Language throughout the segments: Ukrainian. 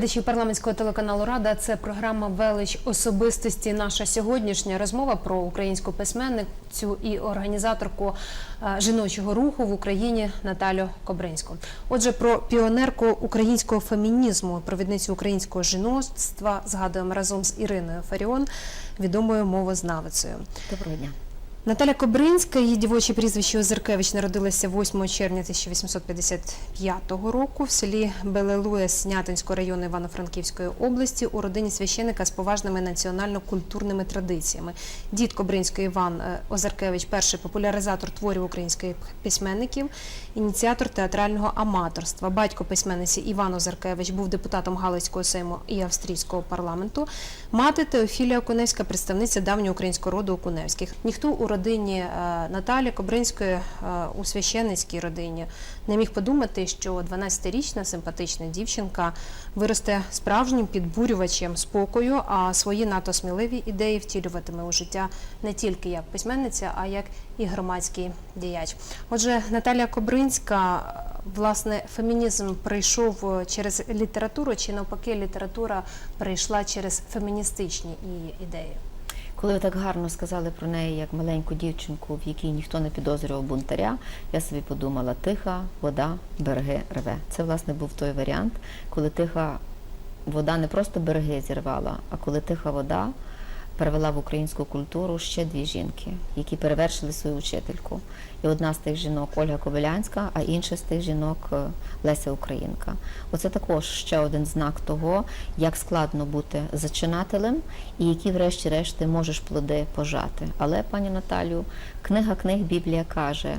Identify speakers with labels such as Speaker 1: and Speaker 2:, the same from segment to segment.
Speaker 1: Глядачі парламентського телеканалу Рада це програма Велич особистості. Наша сьогоднішня розмова про українську письменницю і організаторку е, жіночого руху в Україні Наталю Кобринську. Отже, про піонерку українського фемінізму, провідницю українського жіноцтва згадуємо разом з Іриною Фаріон, відомою мовознавицею.
Speaker 2: Доброго дня.
Speaker 1: Наталя Кобринська, її дівоче прізвище Озеркевич, народилася 8 червня 1855 року в селі Белелуя Снятинського району Івано-Франківської області у родині священика з поважними національно-культурними традиціями. Дід Кобринський Іван е, Озеркевич, перший популяризатор творів українських письменників, ініціатор театрального аматорства. Батько письменниці Іван Озеркевич був депутатом Галицького сейму і австрійського парламенту. Мати Теофілія Окуневська, представниця давнього українського роду Окуневських. Ніхто у родині е, Наталі Кобринської е, у священницькій родині не міг подумати, що 12-річна симпатична дівчинка виросте справжнім підбурювачем спокою, а свої надто сміливі ідеї втілюватиме у життя не тільки як письменниця, а як і громадський діяч. Отже, Наталія Кобринська, власне, фемінізм прийшов через літературу, чи навпаки, література прийшла через феміністичні її ідеї.
Speaker 2: Коли ви так гарно сказали про неї як маленьку дівчинку, в якій ніхто не підозрював бунтаря, я собі подумала: тиха вода, береги рве. Це власне був той варіант, коли тиха вода не просто береги зірвала, а коли тиха вода перевела в українську культуру ще дві жінки, які перевершили свою учительку. І одна з тих жінок Ольга Ковалянська, а інша з тих жінок е, Леся Українка. Оце також ще один знак того, як складно бути зачинателем і які, врешті-решт, ти можеш плоди пожати. Але, пані Наталю, книга книг Біблія каже,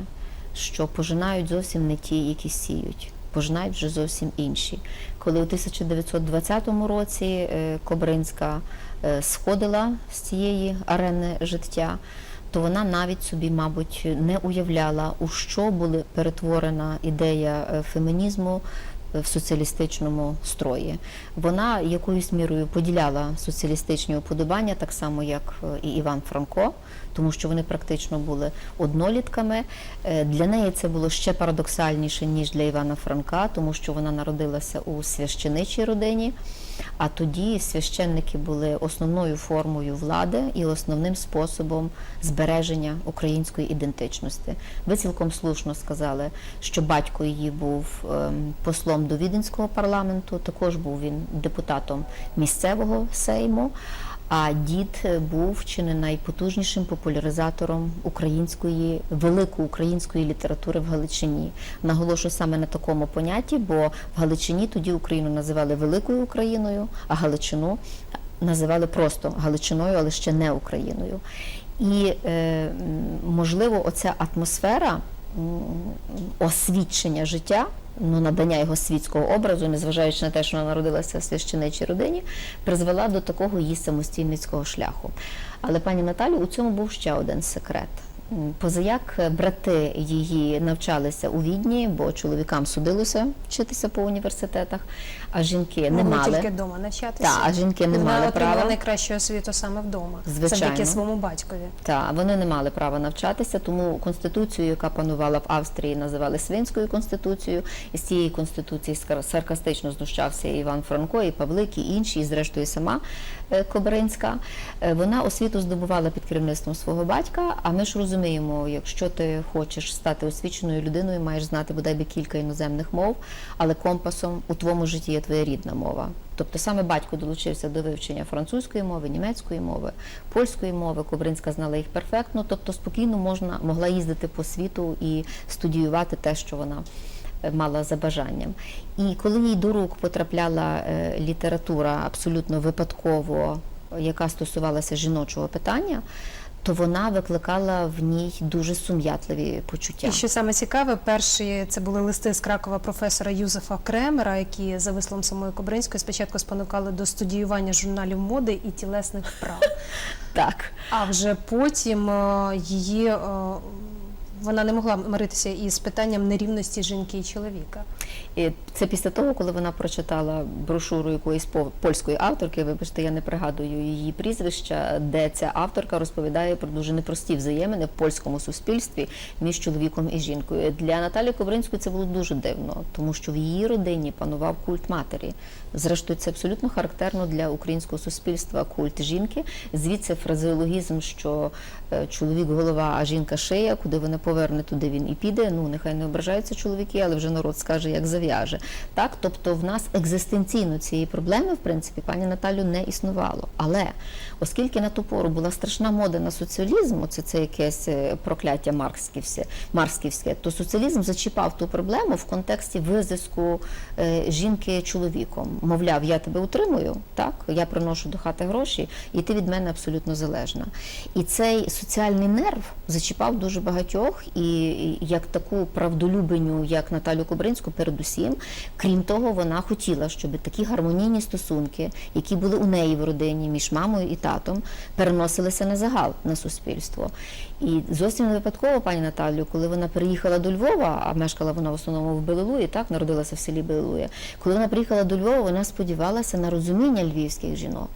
Speaker 2: що пожинають зовсім не ті, які сіють. Пожинають вже зовсім інші. Коли у 1920 році е, Кобринська сходила з цієї арени життя, то вона навіть собі, мабуть, не уявляла, у що була перетворена ідея е, фемінізму в соціалістичному строї. Вона якоюсь мірою поділяла соціалістичні уподобання, так само як е, і Іван Франко, тому що вони практично були однолітками. Е, Для неї це було ще парадоксальніше, ніж для Івана Франка, тому що вона народилася у священичій родині. А тоді священники були основною формою влади і основним способом збереження української ідентичності. Ви цілком слушно сказали, що батько її був ем, послом до віденського парламенту, також був він депутатом місцевого сейму. А дід е, був чи не найпотужнішим популяризатором української великої української літератури в Галичині. Наголошую саме на такому понятті, бо в Галичині тоді Україну називали Великою Україною, а Галичину називали просто Галичиною, але ще не Україною. І е, можливо, оця атмосфера освідчення життя, ну надання його світського образу, незважаючи на те, що вона народилася в священичій родині, призвела до такого її самостійницького шляху. Але пані Наталі у цьому був ще один секрет. Позаяк брати її навчалися у Відні, бо чоловікам судилося вчитися по університетах, а жінки не
Speaker 1: Могли
Speaker 2: мали.
Speaker 1: тільки вдома навчатися.
Speaker 2: Та, а жінки не
Speaker 1: Вона
Speaker 2: мали права.
Speaker 1: найкращу освіту саме вдома,
Speaker 2: Звичайно.
Speaker 1: завдяки своєму батькові.
Speaker 2: Так, вони не мали права навчатися, тому конституцію, яка панувала в Австрії, називали Свинською конституцією. І з цієї конституції саркастично знущався Іван Франко, і Павлик, і інші, і зрештою сама е, Кобринська. Е, Вона освіту здобувала під керівництвом свого батька. А ми ж розуміємо, якщо ти хочеш стати освіченою людиною, маєш знати бодай би кілька іноземних мов, але компасом у твоєму житті є твоя рідна мова. Тобто саме батько долучився до вивчення французької мови, німецької мови, польської мови. Кобринська знала їх перфектно, тобто спокійно можна могла їздити по світу і студіювати те, що вона е, мала за бажанням. І коли їй до рук потрапляла е, література абсолютно випадково, яка стосувалася жіночого питання, то вона викликала в ній дуже сум'ятливі почуття.
Speaker 1: І що саме цікаве, перші це були листи з Кракова професора Юзефа Кремера, які за висловом самої Кобринської спочатку спонукали до студіювання журналів моди і тілесних вправ.
Speaker 2: Так.
Speaker 1: А вже потім е, її е, вона не могла миритися із питанням нерівності жінки і чоловіка.
Speaker 2: І Це після того, коли вона прочитала брошуру якоїсь пол- польської авторки, вибачте, я не пригадую її прізвища, де ця авторка розповідає про дуже непрості взаємини в польському суспільстві між чоловіком і жінкою. Для Наталі Кобринської це було дуже дивно, тому що в її родині панував культ матері. Зрештою, це абсолютно характерно для українського суспільства культ жінки. Звідси фразеологізм, що е, чоловік голова, а жінка шия, куди вона поверне, туди він і піде. Ну нехай не ображаються чоловіки, але вже народ скаже, як зав'яже. Так, тобто в нас екзистенційно цієї проблеми, в принципі, пані Наталю не існувало. Але оскільки на ту пору була страшна мода на соціалізм, це, це якесь е, прокляття марксківське, марксківське, то соціалізм зачіпав ту проблему в контексті визиску е, жінки чоловіком. Мовляв, я тебе утримую, так я приношу до хати гроші, і ти від мене абсолютно залежна. І цей соціальний нерв зачіпав дуже багатьох, і як таку правдолюбиню, як Наталю Кобринську, передусім, крім того, вона хотіла, щоб такі гармонійні стосунки, які були у неї в родині між мамою і татом, переносилися на загал на суспільство. І зовсім не випадково, пані Наталю, коли вона переїхала до Львова, а мешкала вона в основному в Белилуї, так народилася в селі Белилуя. Коли вона приїхала до Львова, вона сподівалася на розуміння львівських жінок.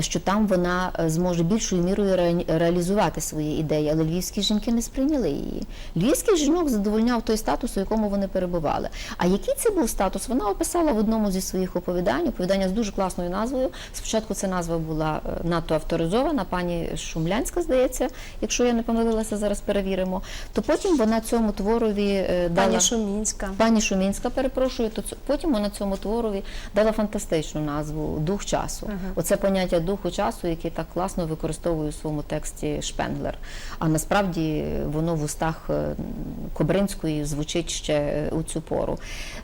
Speaker 2: Що там вона е, зможе більшою мірою реалізувати свої ідеї, але львівські жінки не сприйняли її. Львівських жінок задовольняв той статус, у якому вони перебували. А який це був статус? Вона описала в одному зі своїх оповідань, оповідання з дуже класною назвою. Спочатку ця назва була е, надто авторизована, пані Шумлянська, здається, якщо я не помилилася, зараз перевіримо. То потім вона цьому творові е, дала
Speaker 1: Пані Шумінська.
Speaker 2: Пані Шумінська, перепрошую, то потім вона цьому творові дала фантастичну назву Дух часу. Оце поняття духу часу, яке так класно використовує у своєму тексті Шпенглер. А насправді воно в устах е, Кобринської звучить ще е, у цю пору.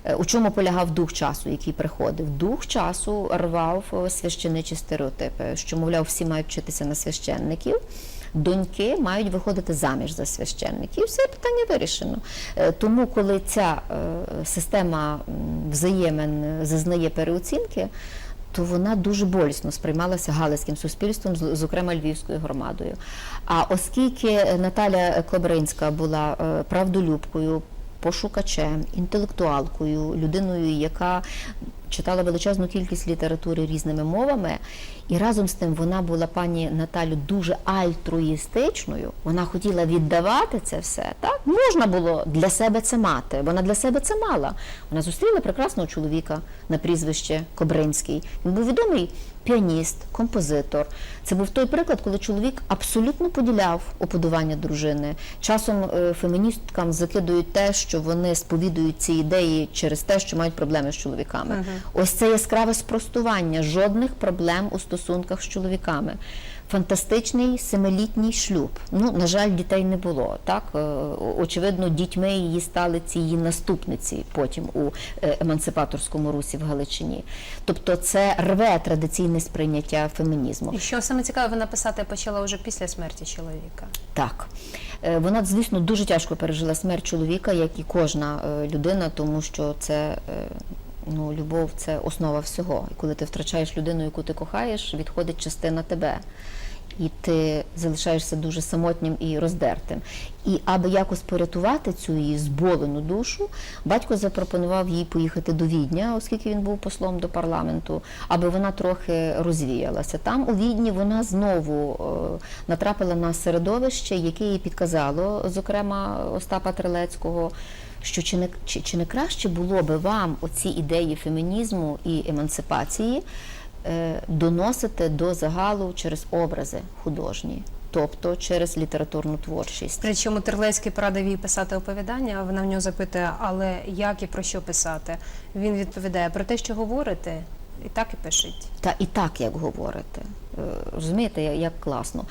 Speaker 2: Е, У чому полягав дух часу, який приходив? Дух часу рвав священичі стереотипи, що, мовляв, всі мають вчитися на священників доньки мають виходити заміж за священників. Все питання вирішено. Тому, коли ця система взаємин зазнає переоцінки, то вона дуже болісно сприймалася галицьким суспільством, зокрема львівською громадою. А оскільки Наталя Кобринська була е, правдолюбкою, пошукачем, інтелектуалкою, людиною, яка читала величезну кількість літератури різними мовами, і разом з тим вона була пані Наталю дуже альтруїстичною. Вона хотіла віддавати це все. Так можна було для себе це мати. Вона для себе це мала. Вона зустріла прекрасного чоловіка на прізвище Кобринський. Він був відомий піаніст, композитор. Це був той приклад, коли чоловік абсолютно поділяв оподування дружини. Часом е, феміністкам закидують те, що вони сповідують ці ідеї через те, що мають проблеми з чоловіками. Ось це яскраве спростування жодних проблем у стосунках з чоловіками. Фантастичний семилітній шлюб. Ну, на жаль, дітей не було. Так, Е, очевидно, дітьми її стали ці її наступниці потім у е, емансипаторському русі в Галичині. Тобто, це рве традиційне сприйняття фемінізму.
Speaker 1: І що саме цікаве, вона писати почала вже після смерті чоловіка.
Speaker 2: Так. Е, Вона, звісно, дуже тяжко пережила смерть чоловіка, як і кожна людина, тому що це. Ну, любов це основа всього. І коли ти втрачаєш людину, яку ти кохаєш, відходить частина тебе. І ти залишаєшся дуже самотнім і роздертим. І аби якось порятувати цю її зболену душу, батько запропонував їй поїхати до Відня, оскільки він був послом до парламенту, аби вона трохи розвіялася. Там у Відні вона знову е, натрапила на середовище, яке їй підказало, зокрема Остапа Трилецького. Що чи не чи, чи не краще було би вам оці ідеї фемінізму і емансипації е, доносити до загалу через образи художні, тобто через літературну творчість?
Speaker 1: Причому Терлецький порадив їй писати оповідання, а вона в нього запитує, але як і про що писати? Він відповідає про те, що говорите, і так і пишіть.
Speaker 2: Та і так, як говорите. Е, Розумієте, як класно.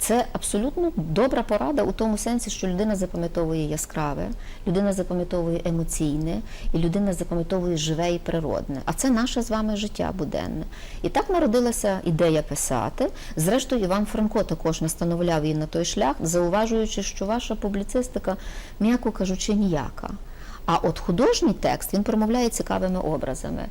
Speaker 2: Це абсолютно добра порада у тому сенсі, що людина запам'ятовує яскраве, людина запам'ятовує емоційне, і людина запам'ятовує живе і природне. А це наше з вами життя буденне. І так народилася ідея писати. Зрештою, Іван Франко також настановляв її на той шлях, зауважуючи, що ваша публіцистика, м'яко кажучи, ніяка. А от художній текст він промовляє цікавими образами.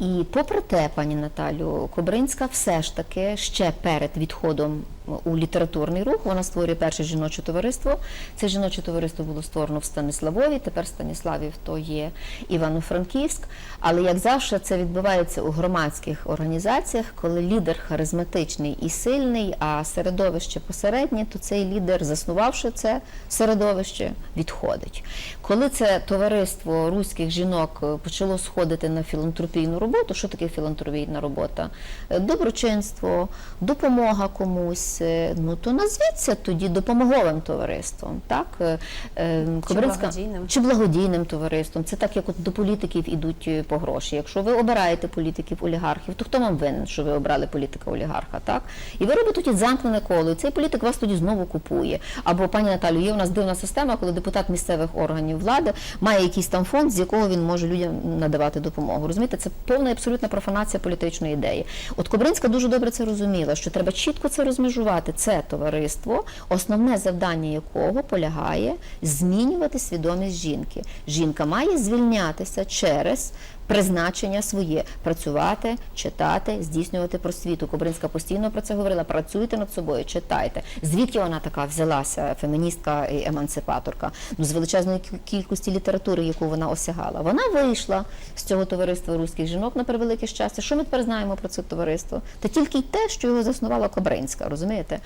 Speaker 2: І попри те, пані Наталю, Кобринська все ж таки ще перед відходом у літературний рух вона створює перше жіноче товариство. Це жіноче товариство було створено в Станиславові. Тепер Станіславів то є Івано-Франківськ. Але як завжди, це відбувається у громадських організаціях, коли лідер харизматичний і сильний, а середовище посереднє, то цей лідер, заснувавши це середовище, відходить. Коли це товариство руських жінок е, почало сходити на філантропійну роботу, що таке філантропійна робота? Е, Доброчинство, допомога комусь. е, Ну то назвіться тоді допомоговим товариством. Так? Е, е,
Speaker 1: благодійним.
Speaker 2: чи благодійним товариством. Це так, як от до політиків ідуть по гроші. Якщо ви обираєте політиків олігархів, то хто вам винен, що ви обрали політика олігарха? Так? І ви робите тоді замкнене коло, і цей політик вас тоді знову купує. Або пані Наталю, є у нас дивна система, коли депутат місцевих органів влади має якийсь там фонд, з якого він може людям надавати допомогу. Розумієте, це повна і абсолютна профанація політичної ідеї. От Кобринська дуже добре це розуміла, що треба чітко це розмежувати. Це товариство, основне завдання якого полягає змінювати свідомість жінки. Жінка має звільнятися через призначення своє працювати, читати, здійснювати просвіту. Кобринська постійно про це говорила. Працюйте над собою, читайте. Звідки вона така взялася, феміністка і емансипаторка? Ну з величезної кількості літератури, яку вона осягала. Вона вийшла з цього товариства руських жінок на превелике щастя. Що ми тепер знаємо про це товариство? Та тільки й те, що його заснувала Кобринська, розумієте?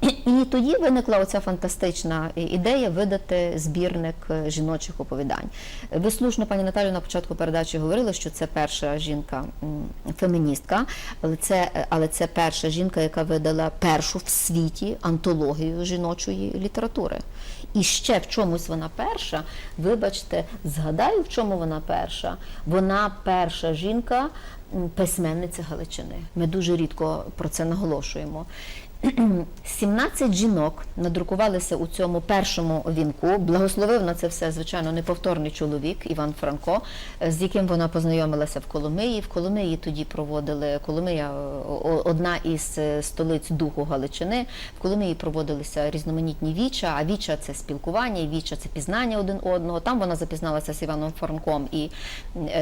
Speaker 2: І тоді виникла оця фантастична ідея видати збірник е, жіночих оповідань. Ви слушно, пані Наталю, на початку передачі говорили, що це перша жінка-феміністка, але це, але це перша жінка, яка видала першу в світі антологію жіночої літератури. І ще в чомусь вона перша. Вибачте, згадаю, в чому вона перша. Вона перша жінка, письменниця Галичини. Ми дуже рідко про це наголошуємо. 17 жінок надрукувалися у цьому першому вінку. Благословив на це все, звичайно, неповторний чоловік Іван Франко, е, з яким вона познайомилася в Коломиї. В Коломиї тоді проводили Коломия е, одна із е, столиць духу Галичини. В Коломиї проводилися різноманітні віча. А віча це спілкування, віча це пізнання один одного. Там вона запізналася з Іваном Франком і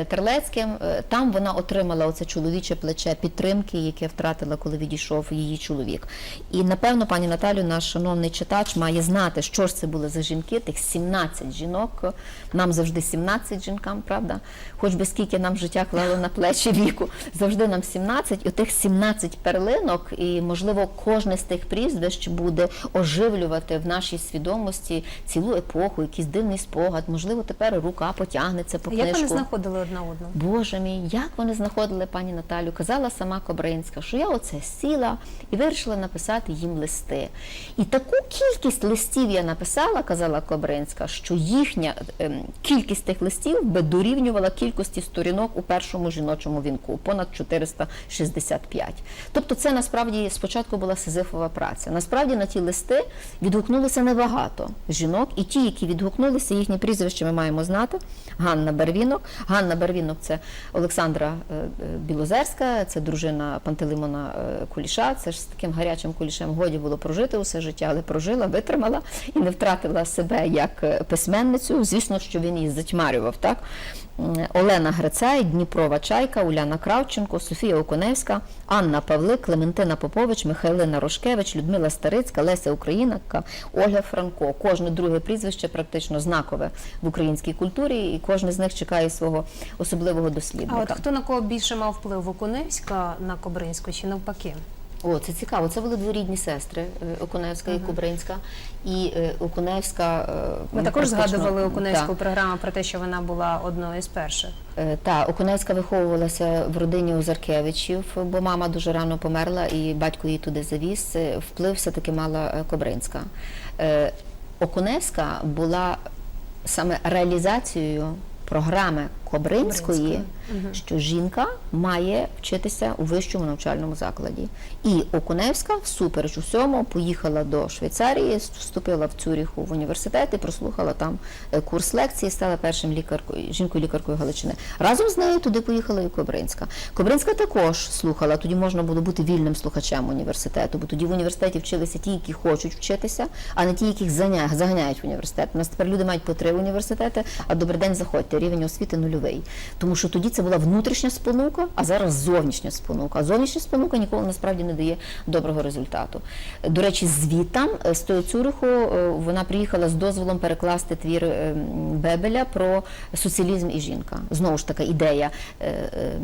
Speaker 2: Терлецьким. Там вона отримала оце чоловіче плече підтримки, яке втратила, коли відійшов її чоловік. І напевно, пані Наталю, наш шановний читач має знати, що ж це були за жінки, тих 17 жінок. Нам завжди 17 жінкам, правда? Хоч би скільки нам життя клало на плечі віку, завжди нам 17. І отих 17 перлинок, і можливо, кожне з тих прізвищ буде оживлювати в нашій свідомості цілу епоху, якийсь дивний спогад. Можливо, тепер рука потягнеться по
Speaker 1: Як вони знаходили одна одну?
Speaker 2: Боже мій, як вони знаходили пані Наталю? Казала сама Кобринська, що я оце сіла і вирішила написати їм листи. І таку кількість листів я написала, казала Кобринська, що їхня ем, кількість тих листів би дорівнювала кількості сторінок у першому жіночому вінку, понад 465. Тобто це насправді спочатку була сизифова праця. Насправді на ті листи відгукнулося небагато жінок, і ті, які відгукнулися, їхні прізвища ми маємо знати. Ганна Барвінок. Ганна Барвінок це Олександра е, е, Білозерська, це дружина Пантелеймона е, Куліша. Це ж з таким гарячим кулішем годі було прожити усе життя, але прожила, витримала і не втратила себе як е, письменницю. Звісно, що він її затьмарював. Так? Олена Грицай, Дніпрова Чайка, Уляна Кравченко, Софія Окуневська, Анна Павлик, Клементина Попович, Михайлина Рошкевич, Людмила Старицька, Леся Українка, Ольга Франко. Кожне друге прізвище практично знакове в українській культурі, і кожне з них чекає свого особливого
Speaker 1: А
Speaker 2: дослідника.
Speaker 1: от хто на кого більше мав вплив Вокуневська на Кобринську чи навпаки?
Speaker 2: О, це цікаво. Це були дворідні сестри е, Окуневська і Кубринська. І е, Окуневська е,
Speaker 1: Ми також згадували Окуневську
Speaker 2: Так.
Speaker 1: програму про те, що вона була одною з перших.
Speaker 2: Е, Та Окуневська виховувалася в родині Озаркевичів, бо мама дуже рано померла, і батько її туди завіз. Вплив все-таки мала е, Кобринська. Окуневська була саме реалізацією програми Кобринської, що жінка має вчитися у вищому навчальному закладі. І Окуневська, всупереч усьому, поїхала до Швейцарії, вступила в Цюріху в університет і прослухала там е, курс лекції, стала першим лікаркою, жінкою-лікаркою Галичини. Разом з нею туди поїхала і Кобринська. Кобринська також слухала, тоді можна було бути вільним слухачем університету, бо тоді в університеті вчилися ті, які хочуть вчитися, а не ті, яких заганяють в університет. У нас тепер люди мають по три університети, а добрий день заходьте, рівень освіти нульовий. Нульовий. Тому що тоді це була внутрішня спонука, а зараз зовнішня спонука. А зовнішня спонука ніколи насправді не дає доброго результату. До речі, звітам е, з Цюриху е, вона приїхала з дозволом перекласти твір е, Бебеля про соціалізм і жінка. Знову ж така ідея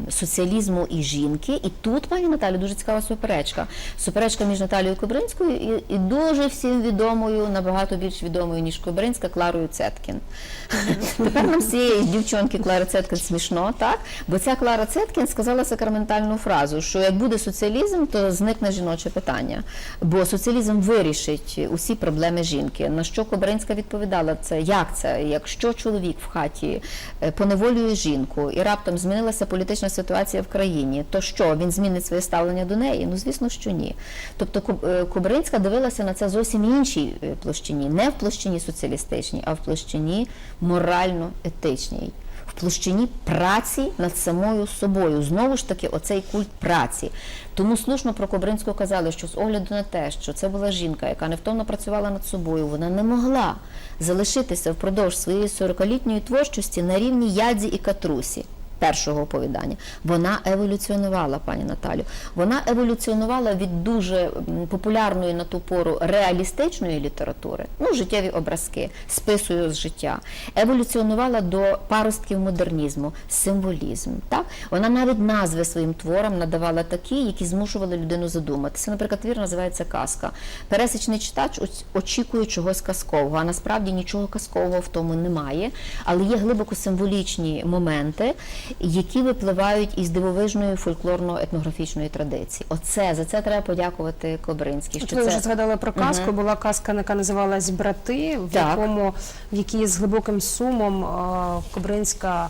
Speaker 2: соціалізму і жінки. І тут, пані Наталі, дуже цікава суперечка. Суперечка між Наталією Кобринською і, і дуже всім відомою, набагато більш відомою, ніж Кобринська, Кларою Цеткін. Тепер нам з цієї дівчонки Клари Цеткін смішно, так? Бо ця Клара Цеткін сказала сакраментальну фразу, що як буде соціалізм, то зникне жіноче питання. Бо соціалізм вирішить усі проблеми жінки. На що Кобринська відповідала це? Як це? Якщо чоловік в хаті е, поневолює жінку і раптом змінилася політична ситуація в країні, то що він змінить своє ставлення до неї? Ну звісно, що ні. Тобто е, Кобринська дивилася на це зовсім іншій е, площині, не в площині соціалістичній, а в площині морально-етичній. В площині праці над самою собою. Знову ж таки, оцей культ праці. Тому слушно про Кобринську казали, що з огляду на те, що це була жінка, яка невтомно працювала над собою, вона не могла залишитися впродовж своєї 40-літньої творчості на рівні ядзі і катрусі. Першого оповідання вона еволюціонувала, пані Наталю. Вона еволюціонувала від дуже популярної на ту пору реалістичної літератури, ну життєві образки, списую з життя. Еволюціонувала до паростків модернізму, символізм. Так вона навіть назви своїм творам надавала такі, які змушували людину задуматися. Наприклад, твір називається Казка. Пересічний читач оч- очікує чогось казкового, а насправді нічого казкового в тому немає, але є глибоко символічні моменти, які випливають із дивовижної фольклорно-етнографічної традиції. Оце за це треба подякувати Кобринській. Що
Speaker 1: ви
Speaker 2: це
Speaker 1: вже згадали про казку. Була казка, яка називалась Брати, в
Speaker 2: Так.
Speaker 1: якому в якій з глибоким сумом Кобринська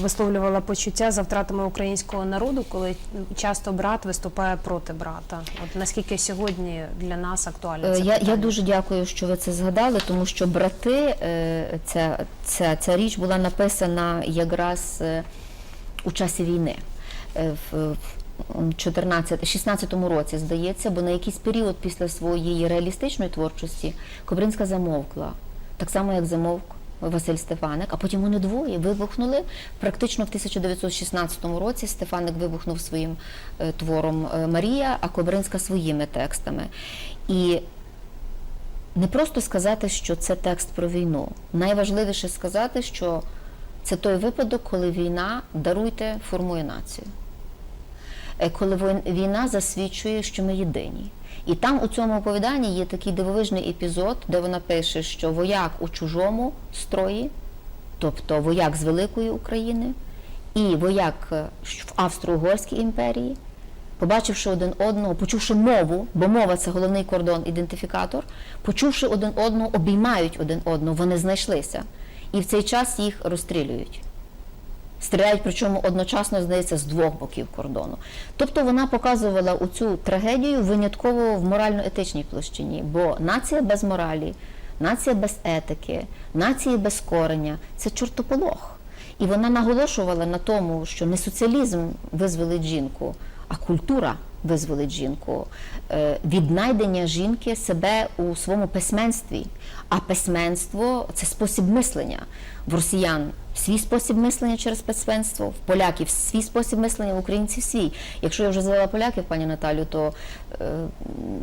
Speaker 1: висловлювала почуття за втратами українського народу, коли часто брат виступає проти брата. От наскільки сьогодні для нас актуально
Speaker 2: Е,
Speaker 1: це
Speaker 2: Я, я дуже дякую, що ви це згадали, тому що брати, е, ця, ця, ця річ була написана якраз е, у часі війни. В, в 14, 16-му році, здається, бо на якийсь період після своєї реалістичної творчості Кобринська замовкла, так само як замовк Василь Стефаник, а потім вони двоє вибухнули. Практично в 1916 році Стефаник вибухнув своїм е, твором е, Марія, а Кобринська своїми текстами. І не просто сказати, що це текст про війну. Найважливіше сказати, що це той випадок, коли війна, даруйте, формує націю. Е, Коли війна засвідчує, що ми єдині. І там у цьому оповіданні є такий дивовижний епізод, де вона пише, що вояк у чужому строї, тобто вояк з Великої України, і вояк е, в Австро-Угорській імперії, побачивши один одного, почувши мову, бо мова це головний кордон, ідентифікатор, почувши один одного, обіймають один одного, вони знайшлися. І в цей час їх розстрілюють. Стріляють, причому одночасно, здається, з двох боків кордону. Тобто вона показувала у цю трагедію винятково в морально-етичній площині, бо нація без моралі, нація без етики, нація без корення це чортополох. І вона наголошувала на тому, що не соціалізм визволить жінку, а культура визволить жінку, Е, віднайдення жінки себе у своєму письменстві. А письменство це спосіб мислення. В росіян свій спосіб мислення через письменство, в поляків свій спосіб мислення, в українців свій. Якщо я вже звела поляків, пані Наталю, то е,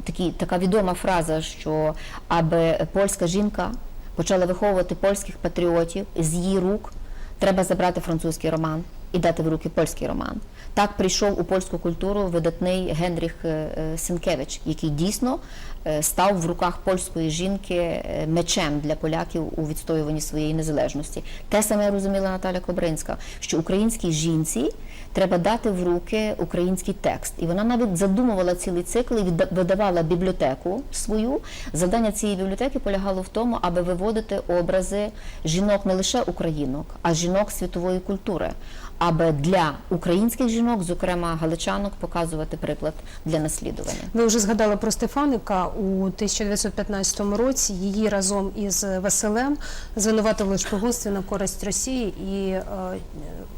Speaker 2: такі, така відома фраза, що аби польська жінка почала виховувати польських патріотів з її рук, треба забрати французький роман і дати в руки польський роман. Так прийшов у польську культуру видатний Генріх е, е, Сенкевич, який дійсно е, став в руках польської жінки мечем для поляків у відстоюванні своєї незалежності. Те саме розуміла Наталя Кобринська, що українській жінці треба дати в руки український текст. І вона навіть задумувала цілий цикл і видавала бібліотеку свою. Завдання цієї бібліотеки полягало в тому, аби виводити образи жінок не лише українок, а жінок світової культури, аби для українських жінок, зокрема галичанок, показувати приклад для наслідування.
Speaker 1: Ви вже згадали про Стефаника у 1915 році. Її разом із Василем звинуватили в шпигунстві на користь Росії і е,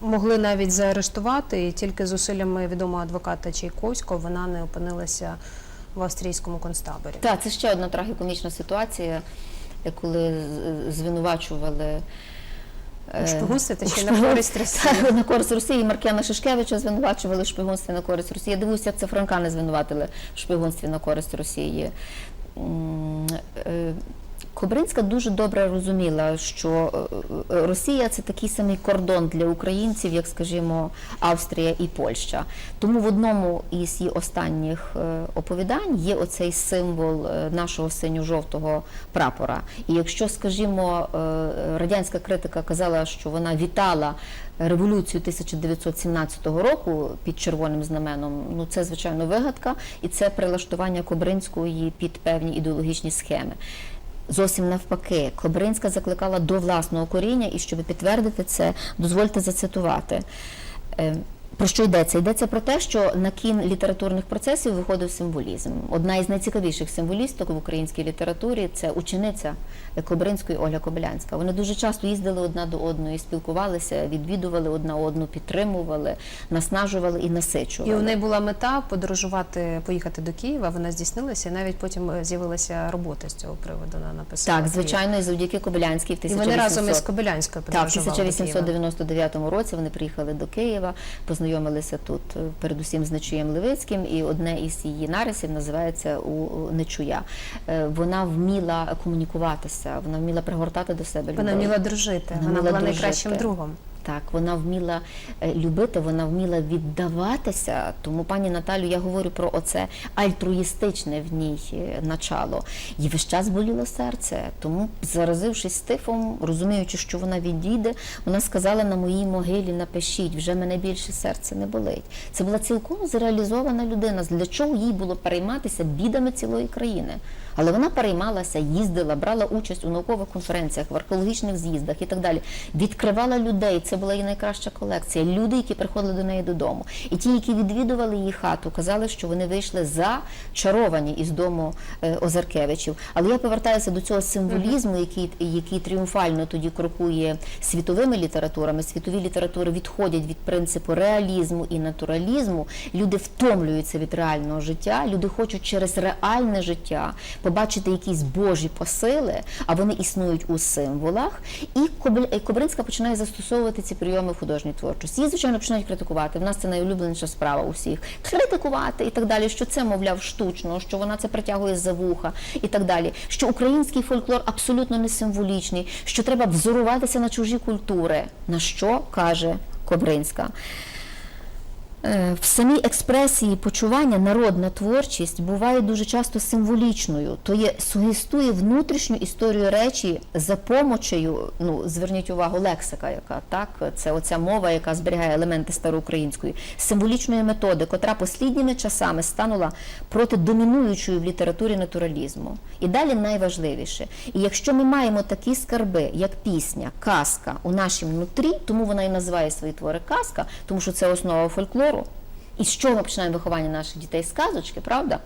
Speaker 1: могли навіть заарештувати. І тільки зусиллями відомого адвоката Чайковського вона не опинилася в австрійському концтаборі.
Speaker 2: Так, це ще одна трагікомічна ситуація, коли з- Е,
Speaker 1: Шпигунствуєте ще шпигун... на користь Росії.
Speaker 2: Так, на користь Росії. Маркіяна Шишкевича звинувачували в шпигунстві на користь Росії. Я дивуюся, як це Франка не звинуватили в шпигунстві на користь Росії. Кобринська дуже добре розуміла, що е, е, Росія це такий самий кордон для українців, як, скажімо, Австрія і Польща. Тому в одному із її останніх е, оповідань є оцей символ нашого синьо-жовтого прапора. І якщо, скажімо, радянська критика казала, що вона вітала революцію 1917 року під червоним знаменом, ну це звичайно вигадка, і це прилаштування Кобринської під певні ідеологічні схеми. Зовсім навпаки, Кобринська закликала до власного коріння, і щоб підтвердити це, дозвольте зацитувати. Про що йдеться? Йдеться про те, що на кін літературних процесів виходив символізм. Одна із найцікавіших символісток в українській літературі це учениця Кобринської Ольга Кобилянська. Вони дуже часто їздили одна до одної, спілкувалися, відвідували одна одну, підтримували, наснажували і
Speaker 1: І
Speaker 2: насичували.
Speaker 1: у неї була мета подорожувати, поїхати до Києва. Вона здійснилася, і навіть потім е, з'явилася робота з цього приводу. Вона написала.
Speaker 2: Так, звичайно, і завдяки Кобилянській в
Speaker 1: І вони разом із Кобилянською
Speaker 2: Так, в
Speaker 1: подорожували до Києва.
Speaker 2: 1899 році вони приїхали до Києва, познайомилися тут е, передусім з Нечуєм Левицьким, і одне із її нарисів називається у Нечуя. Е, Вона вміла комунікуватися, вона вміла пригортати до себе
Speaker 1: Вона вміла дружити.
Speaker 2: Вона
Speaker 1: Вона, була
Speaker 2: дружити.
Speaker 1: найкращим другом.
Speaker 2: Так, вона вміла е, любити, вона вміла віддаватися. Тому, пані Наталю, я говорю про оце альтруїстичне в ній е, начало. І весь час боліло серце. Тому, заразившись тифом, розуміючи, що вона відійде, вона сказала на моїй могилі: напишіть, вже мене більше серце не болить. Це була цілком зреалізована людина. Для чого їй було перейматися бідами цілої країни? Але вона переймалася, їздила, брала участь у наукових конференціях, в археологічних з'їздах і так далі. Відкривала людей. Це була її найкраща колекція. Люди, які приходили до неї додому. І ті, які відвідували її хату, казали, що вони вийшли зачаровані із дому е, Озаркевичів. Але я повертаюся до цього символізму, який, який тріумфально тоді крокує світовими літературами. Світові літератури відходять від принципу реалізму і натуралізму. Люди втомлюються від реального життя. Люди хочуть через реальне життя побачити якісь божі посили, а вони існують у символах. І Кобринська починає застосовувати ці прийоми в художній творчості. Її, звичайно, починають критикувати. В нас це найулюбленіша справа усіх. Критикувати і так далі, що це, мовляв, штучно, що вона це притягує за вуха і так далі. Що український фольклор абсолютно не символічний, що треба взоруватися на чужі культури. На що каже Кобринська? Е, В самій експресії почування народна творчість буває дуже часто символічною, то є сугестує внутрішню історію речі за помочею. Ну зверніть увагу, лексика, яка так це оця мова, яка зберігає елементи староукраїнської символічної методи, котра послідніми часами станула проти домінуючої в літературі натуралізму. І далі найважливіше. І якщо ми маємо такі скарби, як пісня, казка у нашім нутрі, тому вона і називає свої твори казка, тому що це основа фольклору. І з чого ми починаємо виховання наших дітей з казочки, правда?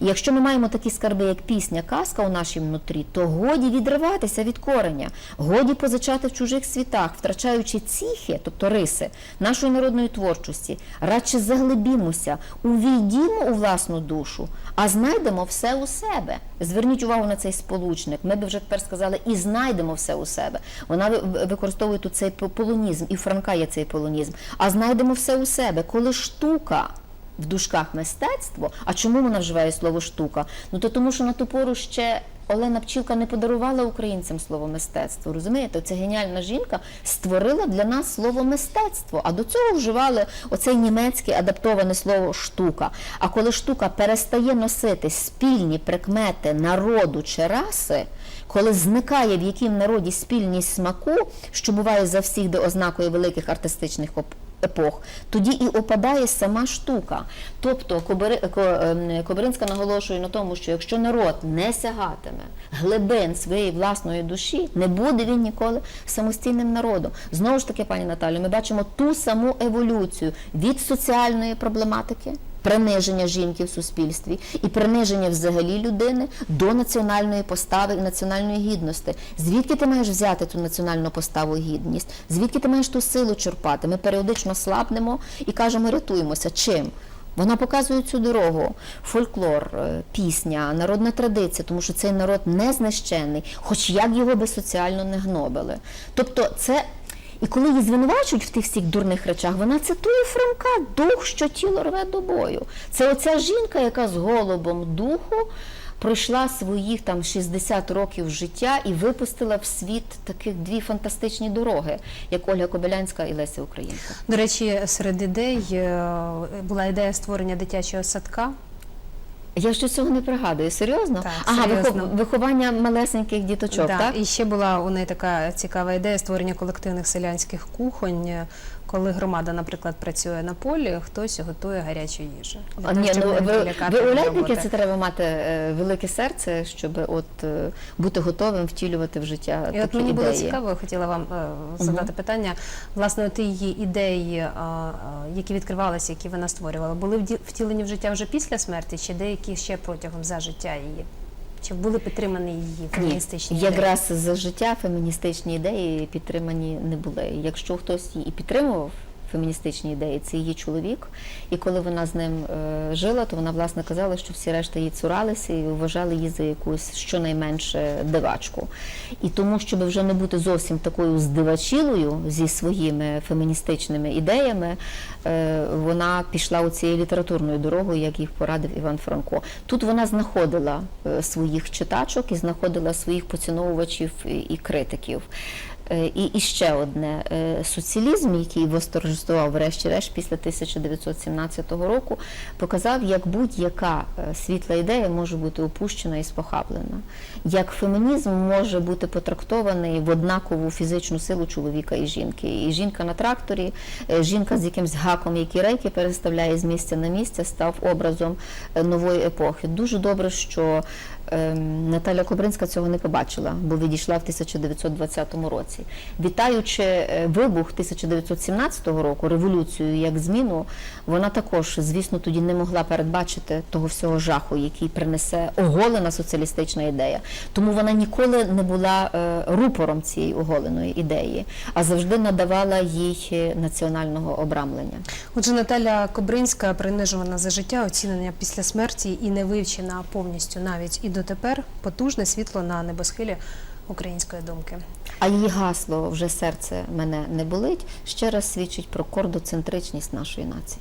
Speaker 2: Якщо ми маємо такі скарби, як пісня, казка у нашій внутрі, то годі відриватися від кореня, годі позичати в чужих світах, втрачаючи ціхи, тобто риси нашої народної творчості, радше заглибімося, увійдімо у власну душу, а знайдемо все у себе. Зверніть увагу на цей сполучник. Ми би вже тепер сказали і знайдемо все у себе. Вона ви- ви- використовує тут цей полонізм, і Франка є цей полонізм. А знайдемо все у себе, коли штука. В дужках мистецтво. А чому вона вживає слово штука? Ну то тому, що на ту пору ще Олена Пчілка не подарувала українцям слово мистецтво. Розумієте, ця геніальна жінка створила для нас слово мистецтво. А до цього вживали оце німецьке адаптоване слово штука. А коли штука перестає носити спільні прикмети народу чи раси, коли зникає в яким народі спільність смаку, що буває завсігди ознакою великих артистичних епох, тоді і опадає сама штука. Тобто Кобиринська ем, Кобринська наголошує на тому, що якщо народ не сягатиме глибин своєї власної душі, не буде він ніколи самостійним народом. Знову ж таки, пані Наталю, ми бачимо ту саму еволюцію від соціальної проблематики. Приниження жінки в суспільстві і приниження взагалі людини до національної постави і національної гідності. Звідки ти маєш взяти ту національну поставу і гідність? Звідки ти маєш ту силу черпати? Ми періодично слабнемо і кажемо, рятуємося. Чим? Вона показує цю дорогу, фольклор, е, пісня, народна традиція, тому що цей народ не знищений, хоч як його би соціально не гнобили. Тобто, це І коли її звинувачують в тих всіх дурних речах, вона цитує Франка дух, що тіло рве до бою. Це оця жінка, яка з голубом духу пройшла своїх там 60 років життя і випустила в світ таких дві фантастичні дороги, як Ольга Кобилянська і Леся Українка.
Speaker 1: До речі, серед ідей е, була ідея створення дитячого садка.
Speaker 2: Я ще цього не пригадую. Серйозно?
Speaker 1: Так,
Speaker 2: ага,
Speaker 1: серйозно.
Speaker 2: виховання малесеньких діточок,
Speaker 1: Да,
Speaker 2: так?
Speaker 1: І ще була у неї така цікава ідея створення колективних селянських кухонь, коли громада, наприклад, працює на полі, хтось готує гарячу їжу. Для
Speaker 2: А,
Speaker 1: того,
Speaker 2: ні, ну ви, ви уявляєте, це треба мати е, велике серце, щоб от е, бути готовим втілювати в життя
Speaker 1: І
Speaker 2: такі
Speaker 1: от мені
Speaker 2: ідеї.
Speaker 1: було цікаво, я хотіла вам е, задати питання. Власне, от її ідеї, е, е, які відкривалися, які вона створювала, були втілені в життя вже після смерті, чи деякі ще протягом за життя її? Чи були підтримані її
Speaker 2: Ні,
Speaker 1: феміністичні ідеї?
Speaker 2: якраз за життя феміністичні ідеї підтримані не були. Якщо хтось її і підтримував. Феміністичні ідеї це її чоловік, і коли вона з ним е, жила, то вона власне казала, що всі решта її цуралися і вважали її за якусь щонайменше дивачку. І тому, щоб вже не бути зовсім такою здивачілою зі своїми феміністичними ідеями, е, вона пішла у цією літературною дорогою, як їх порадив Іван Франко. Тут вона знаходила е, своїх читачок і знаходила своїх поціновувачів і- і критиків. Е, І, і ще одне е, соціалізм, який восторжествував врешті-решт після 1917 року, показав, як будь-яка е, світла ідея може бути опущена і спохаблена, як фемінізм може бути потрактований в однакову фізичну силу чоловіка і жінки. І жінка на тракторі, жінка з якимсь гаком, який рейки переставляє з місця на місце, став образом нової епохи. Дуже добре, що ем, Наталя Кобринська цього не побачила, бо відійшла в 1920 році. Вітаючи е, вибух 1917 року, революцію як зміну, вона також, звісно, тоді не могла передбачити того всього жаху, який принесе оголена соціалістична ідея. Тому вона ніколи не була е, рупором цієї оголеної ідеї, а завжди надавала їй е, національного обрамлення.
Speaker 1: Отже, Наталя Кобринська принижувана за життя, оцінена після смерті і не вивчена повністю навіть і дотепер потужне світло на небосхилі української думки.
Speaker 2: А її гасло вже серце мене не болить ще раз свідчить про кордоцентричність нашої нації.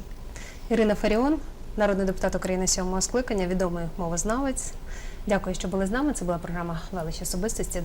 Speaker 1: Ірина Фаріон, народний депутат України сьомого скликання, відомий мовознавець. Дякую, що були з нами. Це була програма Велич особистості.